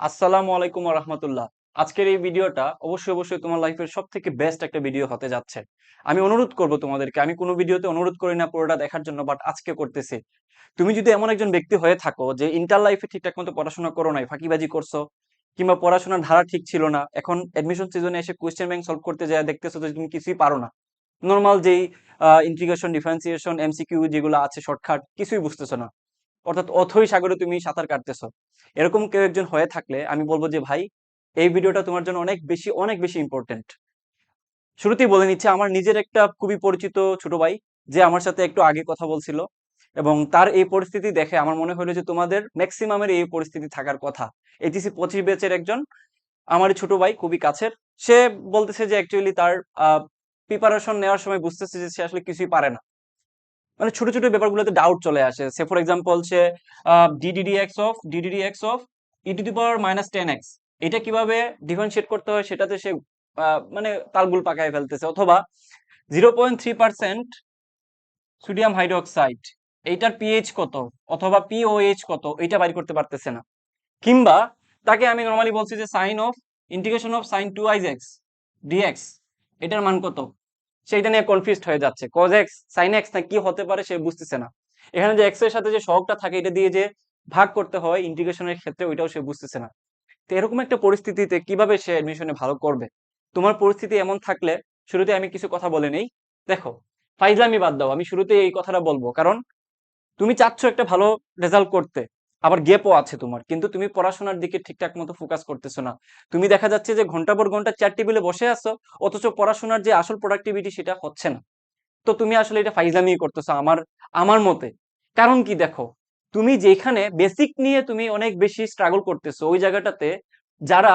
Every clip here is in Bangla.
আসসালামু আলাইকুম রহমতুল্লাহ আজকের এই ভিডিওটা অবশ্যই অবশ্যই তোমার লাইফের সব থেকে বেস্ট একটা ভিডিও হতে যাচ্ছে। আমি অনুরোধ করব তোমাদেরকে, আমি কোনো ভিডিওতে অনুরোধ করি না পুরোটা দেখার জন্য বাট আজকে করতেছি। তুমি যদি এমন একজন ব্যক্তি হয়ে থাকো যে ইন্টার লাইফে ঠিকঠাক মতো পড়াশোনা করো নাই, ফাঁকিবাজি করছ, কিংবা পড়াশোনার ধারা ঠিক ছিল না, এখন অ্যাডমিশন সিজনে এসে কোয়েশ্চেন ব্যাংক সলভ করতে যায়, দেখতেছো যে তুমি কিছুই পারো না। নর্মাল যেই ইন্টিগ্রেশন ডিফারেন্সিয়েশন এমসিকিউ যেগুলো আছে শর্টকাট কিছুই বুঝতেছো না। অর্থাৎ অথই সাগরে তুমি সাঁতার কাটতেছো। এরকম কেউ একজন হয়ে থাকলে আমি বলব যে, ভাই, এই ভিডিওটা তোমার জন্য অনেক বেশি অনেক বেশি ইম্পর্টেন্ট শুরুতেই বলে নিচ্ছে, আমার নিজের একটা খুবই পরিচিত ছোট ভাই, যে আমার সাথে একটু আগে কথা বলছিল এবং তার এই পরিস্থিতি দেখে আমার মনে হলো যে, তোমাদের ম্যাক্সিমামের এই পরিস্থিতি থাকার কথা। এইচএসসি পঁচিশ ব্যাচের একজন, আমার ছোট ভাই খুবই কাছের। সে বলতেছে যে অ্যাকচুয়ালি তার প্রিপারেশন নেওয়ার সময় বুঝতেছে যে, সে আসলে কিছুই পারে না। মানে ছোট ছোট ব্যাপারগুলোতে ডাউট চলে আসে। Say for example say d d d x of d d d x of e to the power minus ten x এটা কীভাবে ডিফারেন্সিয়েট করতে হয় সেটাতে সে মানে তালগুল পাকায় ফেলতেছে। অথবা zero point three percent sodium hydroxide এইটার পিএইচ কত? অথবা পিওএইচ কত? এটা বাইর করতে পারতেছে না। কিংবা তাকে আমি নর্মালি বলছি যে sine of integration of sine two is x dx এটার মান কত? সেইটা নিয়ে কনফিউজড হয়ে যাচ্ছে। কজ এক্স সাইন এক্স না কি হতে পারে সে বুঝতেছে না। এখানে যে এক্সের সাথে যে সহগটা থাকে, এটা দিয়ে যে ভাগ করতে হয় ইন্টিগ্রেশনের ক্ষেত্রে, ওইটাও সে বুঝতেছে না। তো এরকম একটা পরিস্থিতিতে কীভাবে সে অ্যাডমিশনে ভালো করবে? তোমার পরিস্থিতি এমন থাকলে শুরুতে আমি কিছু কথা বলে নেই। দেখো, ফাইজলামি বাদ দাও, আমি শুরুতে এই কথাটা বলব। কারণ তুমি চাচ্ছ একটা ভালো রেজাল্ট করতে। আবার গেপও আছে তোমার। কিন্তু তুমি পড়াশোনার দিকে ঠিকঠাক মতো ফোকাস করতেছো না। তুমি দেখা যাচ্ছে যে ঘণ্টা পর ঘণ্টা চেয়ার টেবিলে বসে আছো, অথচ পড়াশোনার যে আসল প্রোডাক্টিভিটি সেটা হচ্ছে না। তো তুমি আসলে এটা ফাইজলামি করতেছো আমার আমার মতে। কারণ কি দেখো, তুমি যেখানে বেসিক নিয়ে তুমি অনেক বেশি স্ট্রাগল করতেছো, ওই জায়গাটাতে যারা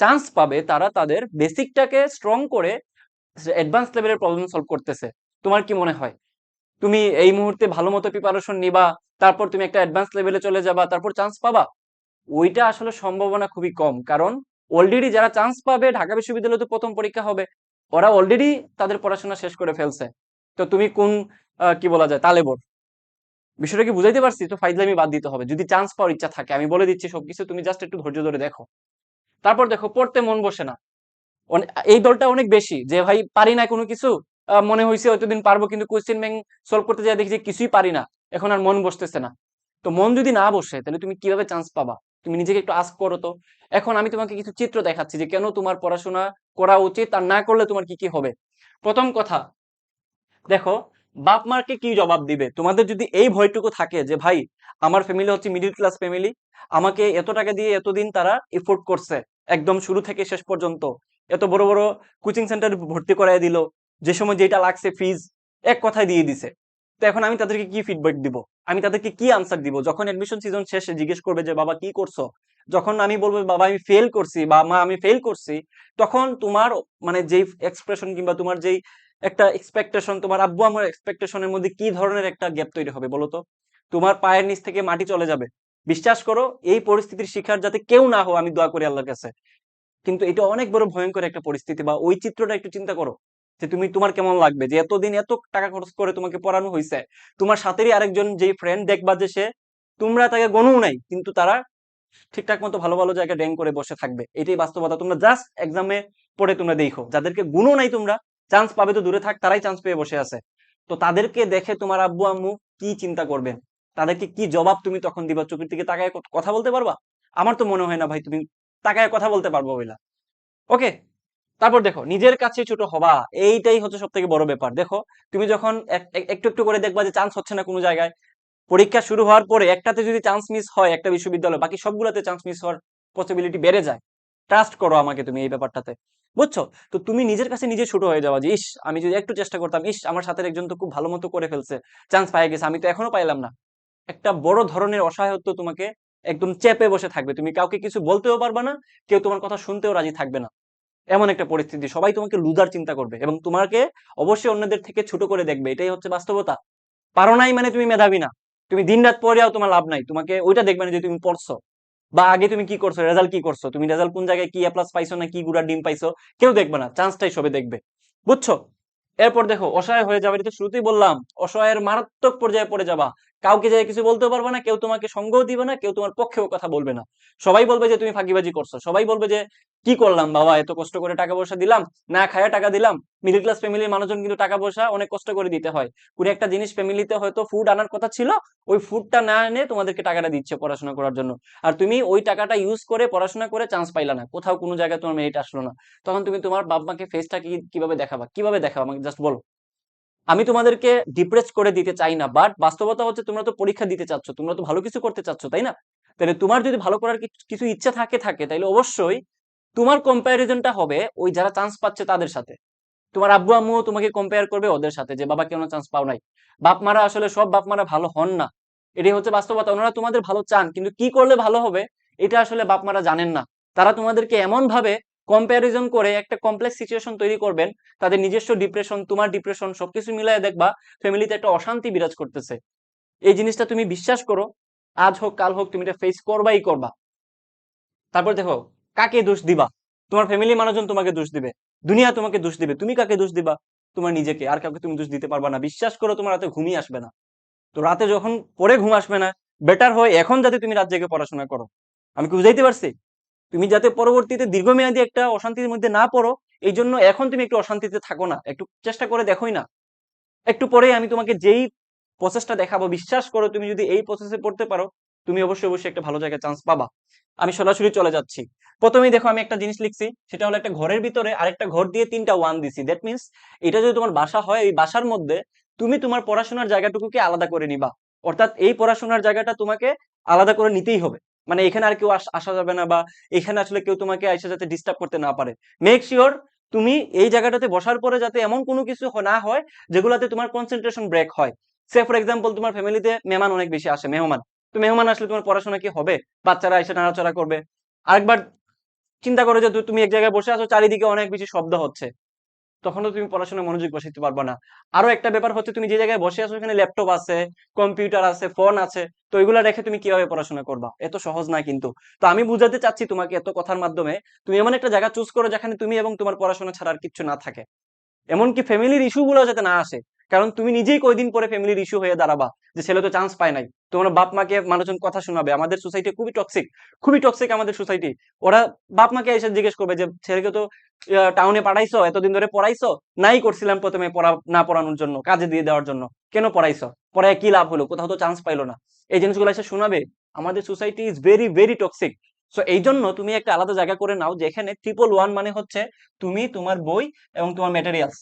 চান্স পাবে, তারা তাদের বেসিকটাকে স্ট্রং করে অ্যাডভান্স লেভেলের প্রবলেম সলভ করতেছে। তোমার কি মনে হয়? তুমি এই মুহূর্তে ভালো মতো প্রিপারেশন নিবা তারপর তুমি একটা অ্যাডভান্স লেভেলে চলে যাবা, তারপর চান্স পাবা। ওইটা আসলে সম্ভাবনা খুবই কম, কারণ অলরেডি যারা চান্স পাবে, ঢাকা বিশ্ববিদ্যালয়তে প্রথম পরীক্ষা হবে, ওরা অলরেডি তাদের পড়াশোনা শেষ করে ফেলছে। তো তুমি কোন কি বলা যায়, তালেবর? বিষয়টা কি বুঝাইতে পারছি? তো ফাইজলামি বাদ দিতে হবে। যদি চান্স পাওয়ার ইচ্ছা থাকে, আমি বলে দিচ্ছি সবকিছু, তুমি জাস্ট একটু ধৈর্য ধরে দেখো। তারপর দেখো, পড়তে মন বসে না। এই দলটা অনেক বেশি, যে ভাই পারি না কোনো কিছু মনে হয়েছে হয়তোদিন পারব, কিন্তু কোয়েশ্চেন ব্যাংক সলভ করতে যাই দেখি যে কিছুই পারি না। এখন আর মন বসতেছে না। তো মন যদি না বসে, তাহলে তুমি কীভাবে চান্স পাবা? তুমি নিজেকে একটু আস্ক করো তো। এখন আমি তোমাকে কিছু চিত্র দেখাচ্ছি যে কেন তোমার পড়াশোনা করা উচিত আর না করলে তোমার কি কি হবে। প্রথম কথা, দেখো, বাপ মাকে কি জবাব দিবে? তোমাদের যদি এই ভয়টুকু থাকে যে, ভাই, আমার ফ্যামিলি হচ্ছে মিডিল ক্লাস ফ্যামিলি আমাকে এত টাকা দিয়ে এতদিন তারা এফোর্ড করছে, একদম শুরু থেকে শেষ পর্যন্ত, এত বড় বড় কোচিং সেন্টার ভর্তি করাই দিল যে সময় যেটা লাগছে ফিজ এক কথায় দিয়ে দিছে। তো এখন আমি তাদেরকে কি ফিডব্যাক দিব? আমি তাদেরকে কি আনসার দিব? যখন এডমিশন সিজন শেষে জিজ্ঞেস করবে যে, বাবা, কি করছ? যখন আমি বলব, বাবা, আমি ফেল করছি বা মা, আমি ফেল করছি, তখন তোমার মানে যেই এক্সপ্রেশন কিংবা তোমার যেই একটা এক্সপেকটেশন তোমার আব্বু আমার এক্সপেকটেশনের মধ্যে কি ধরনের একটা গ্যাপ তৈরি হবে বলো তো? তোমার পায়ের নিচ থেকে মাটি চলে যাবে। বিশ্বাস করো, এই পরিস্থিতির শিকার যাতে কেউ না হও, আমি দোয়া করি আল্লাহর কাছে। কিন্তু এটা অনেক বড় ভয়ঙ্কর একটা পরিস্থিতি বা ওই চিত্রটা একটু চিন্তা করো। যে তুমি, তোমার কেমন লাগবে? যে এতদিন এত টাকা খরচ করে তোমাকে পড়ানো হয়েছে তোমার সাথেরই আরেকজন যেই ফ্রেন্ড দেখবা যে সে, তোমরা তাকে গণও নাই, কিন্তু তারা ঠিকঠাক মতো ভালো ভালো জায়গায় র্যাঙ্ক করে বসে থাকবে। এটাই বাস্তবতা। তোমরা জাস্ট এক্সামে পড়ে তোমরা দেখো। যাদেরকে গুণও নাই তোমরা চান্স পাবে তো দূরে থাক, তারাই চান্স পেয়ে বসে আছে। তো তাদেরকে দেখে তোমার আব্বু, আম্মু কি চিন্তা করবেন? তাদেরকে কি জবাব তুমি তখন দিবা? চোখের দিকে তাকায় কথা বলতে পারবা? আমার তো মনে হয় না ভাই, তুমি তাকায় কথা বলতে পারব বইলা। ওকে তারপর দেখো, নিজের কাছে ছোট হবা এইটাই হচ্ছে সব থেকে বড় ব্যাপার। দেখো, তুমি যখন এক- এক- একটু একটু করে দেখবা যে চান্স হচ্ছে না কোনো জায়গায়, পরীক্ষা শুরু হওয়ার পরে একটাতে যদি চান্স মিস হয় একটা বিশ্ববিদ্যালয়, বাকি সবগুলোতে চান্স মিস হওয়ার পসিবিলিটি বেড়ে যায়। ট্রাস্ট করো আমাকে তুমি এই ব্যাপারটাতে, বুঝছ? তো তুমি নিজের কাছে নিজে ছোট হয়ে যাওয়া যে, ইস, আমি যদি একটু চেষ্টা করতাম, ইস, আমার সাথে একজন তো খুব ভালো মতো করে ফেলছে চান্স পাই গেছে, আমি তো এখনও পাইলাম না। একটা বড় ধরনের অসহায়ত্ব তোমাকে একদম চেপে বসে থাকবে। তুমি কাউকে কিছু বলতেও পারবে না, কেউ তোমার কথা শুনতেও রাজি থাকবে না। এমন একটা পরিস্থিতি। সবাই তোমাকে লুজার চিন্তা করবে এবং তোমাকে অবশ্যই অন্যদের থেকে ছোট করে দেখবে। এটাই হচ্ছে বাস্তবতা। পারো নাই মানে তুমি মেধাবী না। তুমি দিন রাত পড়েও তোমার লাভ নাই। তোমাকে ওইটা দেখবে না যে তুমি পড়ছো। বা আগে তুমি কি করছ রেজাল্ট কি করছ? তুমি রেজাল্ট কোন জায়গায় কি এ প্লাস পাইছো না কি গুড়া ডিম পাইছো? কেউ দেখবে না। চান্সটাই সবে দেখবে। বুঝছ? এরপর দেখো, অসহায় হয়ে যাবে। এটা শুরুতেই বললাম, অসহায়ের মারাত্মক পর্যায়ে পড়ে যাবা। কাউকে যায় কিছু বলতে পারবে না, কেউ তোমাকে সঙ্গও দিবে না, কেউ তোমার পক্ষেও কথা বলবে না। সবাই বলবে যে তুমি ফাঁকিবাজি করছ। সবাই বলবে যে, কি করলাম বাবা? এত কষ্ট করে টাকা পয়সা দিলাম, না খায়া টাকা দিলাম। মিডল ক্লাস ফ্যামিলির মানুষজন কিন্তু টাকা পয়সা অনেক কষ্ট করে দিতে হয়। পুরো একটা জিনিস ফ্যামিলিতে হয়তো ফুড আনার কথা ছিল, ওই ফুডটা না এনে তোমাদেরকে টাকাটা দিচ্ছে পড়াশোনা করার জন্য। আর তুমি ওই টাকাটা ইউজ করে পড়াশোনা করে চান্স পাইলা না। কোথাও কোনো জায়গায় তোমার মেরিট আসলো না। তখন তুমি তোমার বাপ মাকে ফেসটা কি, কীভাবে দেখাবা? কীভাবে দেখাবা? আমাকে জাস্ট বলো। আমি তোমাদেরকে ডিপ্রেস করে দিতে চাই না বাট বাস্তবতা হচ্ছে তোমরা তো পরীক্ষা দিতে চাচ্ছ, তোমরা তো ভালো কিছু করতে চাচ্ছ, তাই না? তাহলে তোমার যদি ভালো করার কিছু- ইচ্ছা থাকে থাকে, তাহলে অবশ্যই তোমার কম্প্যারিজনটা হবে ওই যারা চান্স পাচ্ছে তাদের সাথে। তোমার আব্বু আম্মু তোমাকে কম্পেয়ার করবে ওদের সাথে যে বাবা কেন চান্স পাও নাই। বাপ মারা আসলে সব বাপ মারা ভালো হন না। এটাই হচ্ছে বাস্তবতা, ওনারা তোমাদের ভালো চান, কিন্তু কি করলে ভালো হবে, এটা আসলে বাপ মারা জানেন না। তারা তোমাদেরকে এমন ভাবে কম্প্যারিজন করে একটা কমপ্লেক্স সিচুয়েশন তৈরি করবেন, তাদের নিজস্ব ডিপ্রেশন তোমার ডিপ্রেশন সবকিছু মিলাই দেখবা ফ্যামিলিতে একটা অশান্তি বিরাজ করতেছে। এই জিনিসটা তুমি বিশ্বাস করো, আজ হোক, কাল হোক, তুমি এটা ফেস করবাই করবা। তারপর দেখো, কাকে দোষ দিবা? তোমার ফ্যামিলি মানুষজন তোমাকে দোষ দিবে, দুনিয়া তোমাকে দোষ দিবে, তুমি কাকে দোষ দিবা? তোমার নিজেকে, আর কাউকে তুমি দোষ দিতে পারবা না। বিশ্বাস করো, তোমার রাতে ঘুমিয়ে আসবে না। তো রাতে যখন পরে ঘুম আসবে না বেটার হয় এখন যাতে তুমি রাত জেগে পড়াশোনা করো। আমি কি বুঝাইতে পারছি? তুমি যাতে পরবর্তীতে দীর্ঘমেয়াদী একটা অশান্তির মধ্যে না পড়ো, এই জন্য এখন তুমি একটু অশান্তিতে থাকো না। একটু চেষ্টা করে দেখোই না। একটু পরে আমি তোমাকে যেই প্রসেসটা দেখাবো, বিশ্বাস করো তুমি যদি এই প্রসেসে পড়তে পারো, তুমি অবশ্যই অবশ্যই একটা ভালো জায়গায় চান্স পাবা। আমি সরাসরি চলে যাচ্ছি। প্রথমেই দেখো আমি একটা জিনিস লিখছি, সেটা হলো একটা ঘরের ভিতরে আরেকটা ঘর দিয়ে তিনটা ওয়ান দিছি। দ্যাট মিনস এটা যদি তোমার বাসা হয়, এই বাসার মধ্যে তুমি তোমার পড়াশোনার জায়গাটুকুকে আলাদা করে নিবা। অর্থাৎ এই পড়াশোনার জায়গাটা তোমাকে আলাদা করে নিতেই হবে। মানে এখানে আর কেউ আসা যাবে না বা এখানে আসলে কেউ তোমাকে এসে যাতে ডিস্টার্ব করতে না পারে। মেক শিওর তুমি এই জায়গাটাতে বসার পরে যাতে এমন কোনো কিছু না হয় যেগুলাতে তোমার কনসেন্ট্রেশন ব্রেক হয়। সে ফর এক্সাম্পল তোমার ফ্যামিলিতে মেহমান অনেক বেশি আসে, মেহমান। তো মেহমান আসলে তোমার পড়াশোনা কি হবে? বাচ্চারা এসে নাড়াচড়া করবে। আরেকবার চিন্তা করো যে তুমি এক জায়গায় বসে আছো, চারিদিকে অনেক বেশি শব্দ হচ্ছে। তখন তুমি পড়াশোনায় মনোযোগ বসাইতে পারবা না। আরও একটা ব্যাপার হচ্ছে, তুমি যে জায়গায় বসে আছো, ওখানে ল্যাপটপ আছে, কম্পিউটার আছে, ফোন আছে, তো এগুলো রেখে তুমি কীভাবে পড়াশোনা করবা? এত সহজ না কিন্তু। তো আমি বুঝাতে চাচ্ছি তোমাকে এত কথার মাধ্যমে, তুমি এমন একটা জায়গা চুজ করো যেখানে তুমি এবং তোমার পড়াশোনা ছাড়ার কিছু না থাকে। এমনকি ফ্যামিলির ইস্যুগুলো যাতে না আসে, কারণ তুমি নিজেই কয়দিন পরে ফ্যামিলির ইস্যু হয়ে দাঁড়াবা। যে ছেলে তো চান্স পায় নাই। তোমার বাপ মাকে মানুষজন কথা শোনাবে। আমাদের সোসাইটি খুবই টক্সিক খুবই টক্সিক আমাদের সোসাইটি ওরা বাপ মাকে এসে জিজ্ঞেস করবে যে, ছেলেকে তো টাউনে পাঠাইছো? এতদিন ধরে পড়াইছো? নাই করছিলাম প্রথমে পড়া, না পড়ানোর জন্য, কাজে দিয়ে দেওয়ার জন্য। কেন পড়াইছো? পড়ায় কি লাভ হলো? কোথাও তো চান্স পাইলো না। এই জিনিসগুলো এসে শোনাবে। আমাদের society is very very toxic so এই জন্য তুমি একটা আলাদা জায়গা করে নাও যেখানে ট্রিপল ওয়ান মানে হচ্ছে, তুমি তোমার বই এবং তোমার ম্যাটেরিয়ালস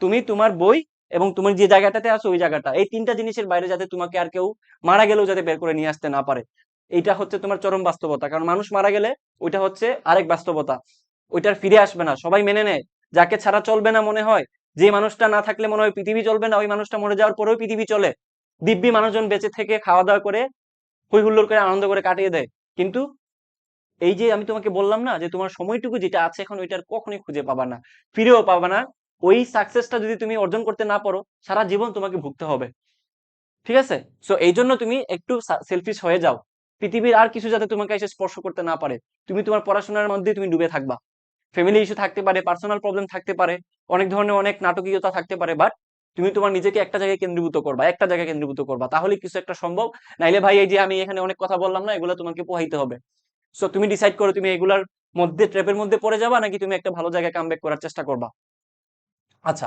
তুমি তোমার বই এবং তুমি যে জায়গাটাতে আছো, ওই জায়গাটা। এই তিনটা জিনিসের বাইরে যাতে তোমাকে আর কেউ মারা গেলেও যাতে বের করে নিয়ে আসতে না পারে। এইটা হচ্ছে তোমার চরম বাস্তবতা। কারণ মানুষ মারা গেলে ওইটা হচ্ছে আরেক বাস্তবতা। ওইটার ফিরে আসবে না। সবাই মেনে নেয়। যাকে ছাড়া চলবে না মনে হয়, যে মানুষটা না থাকলে মনে হয় পৃথিবী চলবে না, ওই মানুষটা মরে যাওয়ার পরেও পৃথিবী চলে। দিব্যি মানুষজন বেঁচে থেকে খাওয়া দাওয়া করে হই হুল্লোড় করে, আনন্দ করে কাটিয়ে দেয়। কিন্তু এই যে আমি তোমাকে বললাম না, যে তোমার সময়টুকু যেটা আছে এখন, ওইটার কখনোই খুঁজে পাবা না। ফিরেও পাবা না। ওই সাকসেসটা যদি তুমি অর্জন করতে না পারো, সারা জীবন তোমাকে ভুগতে হবে। ঠিক আছে? সো এই জন্য তুমি একটু সেলফিশ হয়ে যাও। পৃথিবীর আর কিছু যাতে তোমাকে এসে স্পর্শ করতে না পারে। তুমি তোমার পড়াশোনার মধ্যে তুমি ডুবে থাকবা। ফ্যামিলি ইস্যু থাকতে পারে পার্সোনাল প্রবলেম থাকতে পারে, অনেক ধরনের অনেক নাটকীয়তা থাকতে পারে বাট তুমি তোমার নিজেকে একটা জায়গায় কেন্দ্রীভূত করবা, একটা জায়গায় কেন্দ্রীভূত করবা। তাহলে কিছু একটা সম্ভব। নাইলে ভাই, এই যে আমি এখানে অনেক কথা বললাম না, এগুলো তোমাকে পোহাইতে হবে। সো তুমি ডিসাইড করো তুমি এগুলার মধ্যে ট্র্যাপের মধ্যে পড়ে যাবা, নাকি তুমি একটা ভালো জায়গায় কামব্যাক করার চেষ্টা করবা? আচ্ছা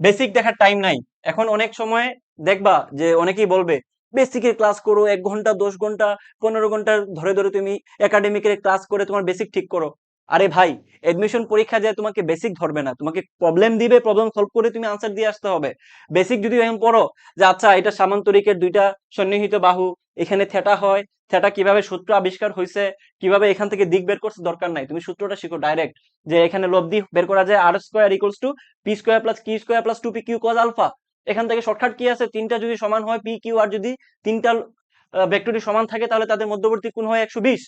বেসিক দেখার টাইম নাই। এখন অনেক সময় দেখবা যে অনেকেই বলবে বেসিকের ক্লাস করো, এক ঘণ্টা, দশ ঘণ্টা, পনেরো ঘণ্টা ধরে ধরে তুমি একাডেমিকের ক্লাস করে তোমার বেসিক ঠিক করো। আরে ভাই এডমিশন পরীক্ষা যায় তোমাকে বেসিক ধরবে না, তোমাকে প্রবলেম দিবে প্রবলেম সলভ করে তুমি আনসার দিয়ে আসতে হবে। বেসিক যদি এখন পড়ো যে আচ্ছা এটা সামান্তরিকের দুইটা সন্নিহিত বাহু, এখানে থেটা হয় থেটা কীভাবে সূত্র আবিষ্কার হয়েছে কীভাবে এখান থেকে দিক বের করছে দরকার নাই। তুমি সূত্রটা শিখো ডাইরেক্ট যে এখানে লব্ধি বের করা যায় R square equals to P square plus Q square plus two P Q cos alpha এখান থেকে শর্টকাট কি আছে? তিনটা যদি সমান হয় পি কিউ আর যদি তিনটা ভেক্টরটি সমান থাকে তাহলে তাদের মধ্যবর্তী কোণ হয় একশো বিশ।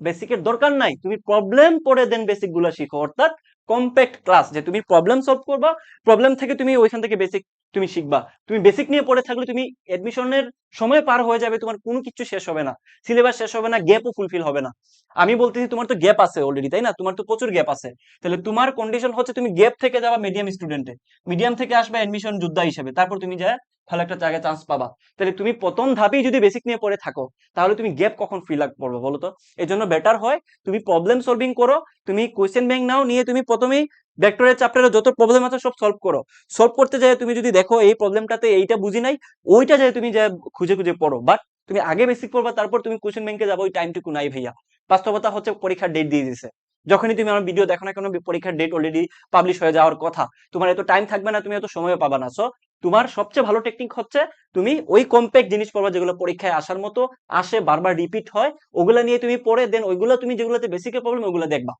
বেসিকের দরকার নাই। তুমি প্রবলেম পড়ে দেন বেসিকগুলা শিখো। অর্থাৎ কম্প্যাক্ট ক্লাস যে তুমি প্রবলেম সলভ করবা প্রবলেম থেকে তুমি ওইখান থেকে বেসিক তুমি শিখবা। তুমি বেসিক নিয়ে পড়ে থাকলে তুমি এডমিশনের সময় পার হয়ে যাবে, তোমার কোনো কিছু শেষ হবে না। সিলেবাস শেষ হবে না গ্যাপও ফুলফিল হবে না। আমি বলতেছি তোমার তো গ্যাপ আছে অলরেডি তাই না? তোমার তো প্রচুর গ্যাপ আছে। তাহলে তোমার কন্ডিশন হচ্ছে তুমি গ্যাপ থেকে যাবা মিডিয়াম স্টুডেন্টে মিডিয়াম থেকে আসবে এডমিশন যোদ্ধা হিসেবে। তারপর তুমি যা, ভালো একটা জায়গায় চান্স পাবা। তাহলে তুমি প্রথম ধাপেই যদি বেসিক নিয়ে পড়ে থাকো, তাহলে তুমি গ্যাপ কখন ফিল আপ করব বলো তো? এই জন্য বেটার হয় তুমি প্রবলেম সলভিং করো, তুমি কোয়েশ্চেন ব্যাংক নাও, নিয়ে তুমি প্রথমেই ভেক্টরের চ্যাপ্টারে যত প্রবলেম আছে সব সলভ করো। সলভ করতে যায় তুমি যদি দেখো এই প্রবলেমটাতে এইটা বুঝি নাই, ওইটা যায় তুমি যা খুঁজে খুঁজে পড়ো। বাট তুমি আগে বেসিক পড়বা, তারপর তুমি কোয়েশ্চেন ব্যাংকে যাব, ওই টাইমটুকু নাই ভাইয়া। বাস্তবতা হচ্ছে পরীক্ষার ডেট দিয়ে দিছে। যখনই তুমি আমার ভিডিও দেখো না কেন পরীক্ষার ডেট অলরেডি পাবলিশ হয়ে যাওয়ার কথা। তোমার এত টাইম থাকবে না, তুমি এত সময়ও পাবা না। সো তোমার সবচেয়ে ভালো টেকনিক হচ্ছে তুমি ওই কম্প্যাক্ট জিনিস পড়বা যেগুলো পরীক্ষায় আসার মতো আসে, বারবার রিপিট হয়, ওগুলা নিয়ে তুমি পড়ে দেন ওইগুলো তুমি যেগুলোতে বেসিকের প্রবলেম ওগুলো দেখবা।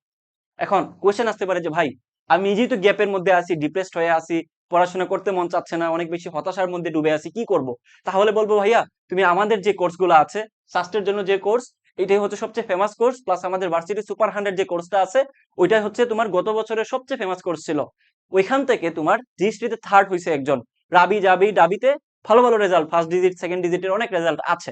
এখন কোয়েশ্চেন আসতে পারে যে, ভাই আমি নিজেই তো গ্যাপের মধ্যে আছি ডিপ্রেসড হয়ে আছি, পড়াশোনা করতে মন চাচ্ছে না, অনেক বেশি হতাশার মধ্যে ডুবে আছি, কি করব? তাহলে বলব ভাইয়া, তুমি আমাদের যে কোর্সগুলো আছে সাস্টের জন্য যে কোর্স এটাই হচ্ছে সবচেয়ে ফেমাস কোর্স প্লাস আমাদের ভার্সিটি সুপার হান্ড্রেড যে কোর্সটা আছে, ওইটাই হচ্ছে তোমার গত বছরের সবচেয়ে ফেমাস কোর্স ছিল। ওইখান থেকে তোমার জিএসটিতে থার্ড হয়েছে একজন, রাবি জাবি ডাবিতে ভালো ভালো রেজাল্ট ফার্স্ট ডিজিট সেকেন্ড ডিজিটের অনেক রেজাল্ট আছে।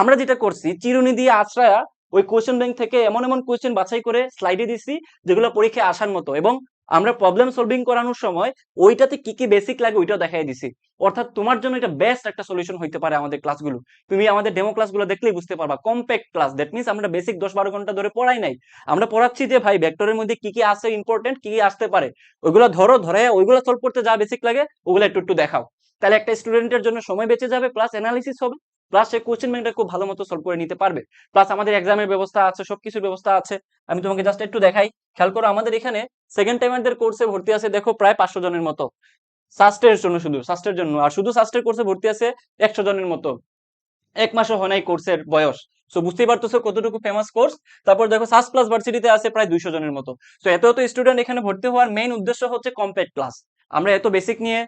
আমরা যেটা করছি, চিরুনি দিয়ে আশ্রয়া, ওই কোয়েশ্চেন ব্যাংক থেকে এমন এমন কোয়েশ্চেন বাছাই করে স্লাইডে দিছি, যেগুলো পরীক্ষায় আসার মতো, এবং আমরা প্রবলেম সলভিং করানোর সময় ওইটাতে কি কি বেসিক লাগে ওইটাও দেখাই দিছি। অর্থাৎ তোমার জন্য এটা বেস্ট একটা সলিউশন হইতে পারে আমাদের ক্লাসগুলো তুমি আমাদের ডেমো ক্লাসগুলো দেখলেই বুঝতে পারবা। কম্প্যাক্ট ক্লাস দ্যাট মিনস আমরা বেসিক দশ বারো ঘণ্টা ধরে পড়াই নাই। আমরা পড়াচ্ছি যে, ভাই ভেক্টরের মধ্যে কি কি আছে ইম্পর্টেন্ট কি কি আসতে পারে? ওইগুলো ধরো ধরে ওইগুলো সলভ করতে যা বেসিক লাগে, ওগুলো একটু একটু দেখাও। তাহলে একটা স্টুডেন্টের জন্য সময় বেঁচে যাবে প্লাস অ্যানালিসিস হবে। প্লাস সে কোশ্চেন ব্যাংকটা খুব ভালো মতো সলভ করে নিতে পারবে। প্লাস আমাদের এক্সামের ব্যবস্থা আছে, সবকিছুর ব্যবস্থা আছে। আমি তোমাকে জাস্ট একটু দেখাই। খেয়াল করো আমাদের এখানে সেকেন্ড টাইমারদের কোর্সে ভর্তি আছে দেখো প্রায় পাঁচশো জনের মতো। সাস্টের জন্য শুধু সাস্টের জন্য। আর শুধু সাস্টের কোর্সে ভর্তি আছে একশো জনের মতো। এক মাসও হয় নাই কোর্সের বয়স। সো বুঝতেই পারতেছো কতটুকু ফেমাস কোর্স তারপর দেখো সাস প্লাস ভার্সিটিতে আছে প্রায় দুইশো জনের মতো। তো এত এত স্টুডেন্ট এখানে ভর্তি হওয়ার মেইন উদ্দেশ্য হচ্ছে কম্প্যাক্ট ক্লাস আমরা এত বেসিক নিয়ে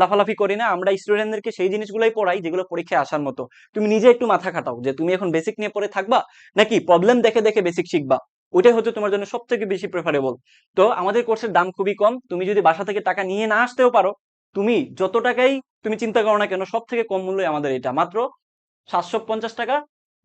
লাফালাফি করি না। আমরা স্টুডেন্টদেরকে সেই জিনিসগুলোই পড়াই, যেগুলো পরীক্ষায় আসার মতো। তুমি নিজে একটু মাথা খাটাও যে তুমি এখন বেসিক নিয়ে পড়ে থাকবা নাকি প্রবলেম দেখে দেখে বেসিক শিখবা? ওইটাই হচ্ছে তোমার জন্য সব থেকে বেশি প্রেফারেবল তো আমাদের কোর্সের দাম খুবই কম। তুমি যদি বাসা থেকে টাকা নিয়ে না আসতেও পারো, তুমি যত টাকাই তুমি চিন্তা করো না কেন সব থেকে কম মূল্যে আমাদের এটা। মাত্র সাতশো পঞ্চাশ টাকা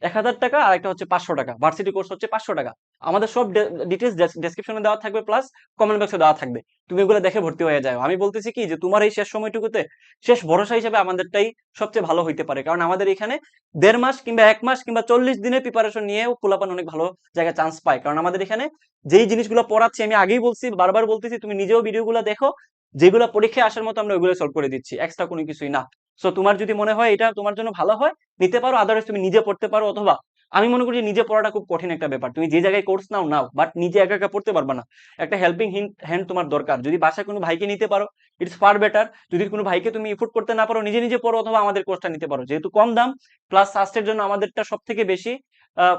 এক হাজার টাকা আর একটা হচ্ছে পাঁচশো টাকা। ভার্সিটি কোর্স হচ্ছে পাঁচশো টাকা। আমাদের সব ডিটেলস ডেসক্রিপশনে দেওয়া থাকবে প্লাস কমেন্ট বক্সে দেওয়া থাকবে। তুমি এগুলো দেখে ভর্তি হয়ে যাও। আমি বলতেছি কি যে তোমার এই শেষ সময়টুকুতে শেষ ভরসা হিসেবে আমাদেরটাই সবচেয়ে ভালো হইতে পারে। কারণ আমাদের এখানে দেড় মাস কিংবা এক মাস কিংবা চল্লিশ দিনের প্রিপারেশন নিয়েও পোলাপান অনেক ভালো জায়গায় চান্স পায়। কারণ আমাদের এখানে যেই জিনিসগুলো পড়াচ্ছি, আমি আগেই বলছি, বারবার বলতেছি, তুমি নিজেও ভিডিওগুলো দেখো, যেগুলো পরীক্ষায় আসার মতো আমরা ওইগুলো সলভ করে দিচ্ছি। এক্সট্রা কোনো কিছুই না। সো তোমার যদি মনে হয় এটা তোমার জন্য ভালো হয়, নিতে পারো আদারওয়াইজ তুমি নিজে পড়তে পারো অথবা আমি মনে করি নিজে পড়াটা খুব কঠিন একটা ব্যাপার। তুমি যে জায়গায় কোর্স নাও নাও বাট নিজে একা একা পড়তে পারবে না। একটা হেল্পিং হ্যান্ড তোমার দরকার। যদি বাসায় কোনো ভাইকে নিতে পারো ইটস ফার বেটার যদি কোনো ভাইকে তুমি ইফোর্ড করতে না পারো, নিজে নিজে পড়ো অথবা আমাদের কোর্সটা নিতে পারো। যেহেতু কম দাম প্লাস সাস্টের জন্য আমাদেরটা সব থেকে বেশি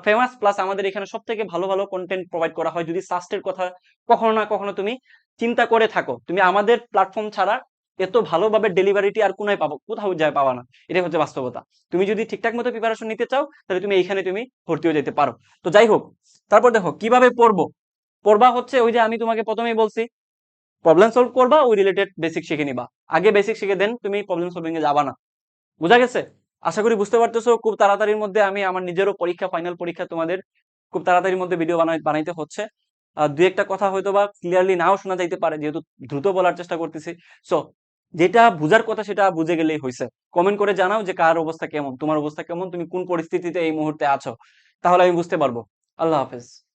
ফেমাস প্লাস আমাদের এখানে সব থেকে ভালো ভালো কন্টেন্ট প্রোভাইড করা হয় যদি সাস্টের কথা কখনো না কখনো তুমি চিন্তা করে থাকো। তুমি আমাদের প্ল্যাটফর্ম ছাড়া এত ভালোভাবে ডেলিভারিটি আর কোনায় পাবো, কোথাও যায় পাবা না। এটাই হচ্ছে বাস্তবতা। তুমি যদি ঠিকঠাক মতো প্রিপারেশন নিতে চাও, তাহলে তুমি এইখানে তুমি ভর্তি হয়ে যেতে পারো। তো যাই হোক, তারপর দেখো, কীভাবে পড়ব? পড়বা হচ্ছে ওই যে আমি তোমাকে প্রথমেই বলছি প্রবলেম সলভ করবা, ওই রিলেটেড বেসিক শিখে নিবা। আগে বেসিক শিখে দেন, তুমি প্রবলেম সলভিং এ যাবা না। বুঝা গেছে? আশা করি বুঝতে পারতেছো, খুব তাড়াতাড়ির মধ্যে আমি আমার নিজেরও পরীক্ষা ফাইনাল পরীক্ষা তোমাদের খুব তাড়াতাড়ির মধ্যে ভিডিও বানাই, বানাইতে হচ্ছে। দু একটা কথা হয়তো বা ক্লিয়ারলি নাও শোনা যাইতে পারে, যেহেতু দ্রুত বলার চেষ্টা করতেছি। সো যেটা বুঝার কথা সেটা বুঝে গেলেই হয়েছে কমেন্ট করে জানাও যে কার অবস্থা কেমন, তোমার অবস্থা কেমন, তুমি কোন পরিস্থিতিতে এই মুহূর্তে আছো, তাহলে আমি বুঝতে পারব। আল্লাহ হাফেজ।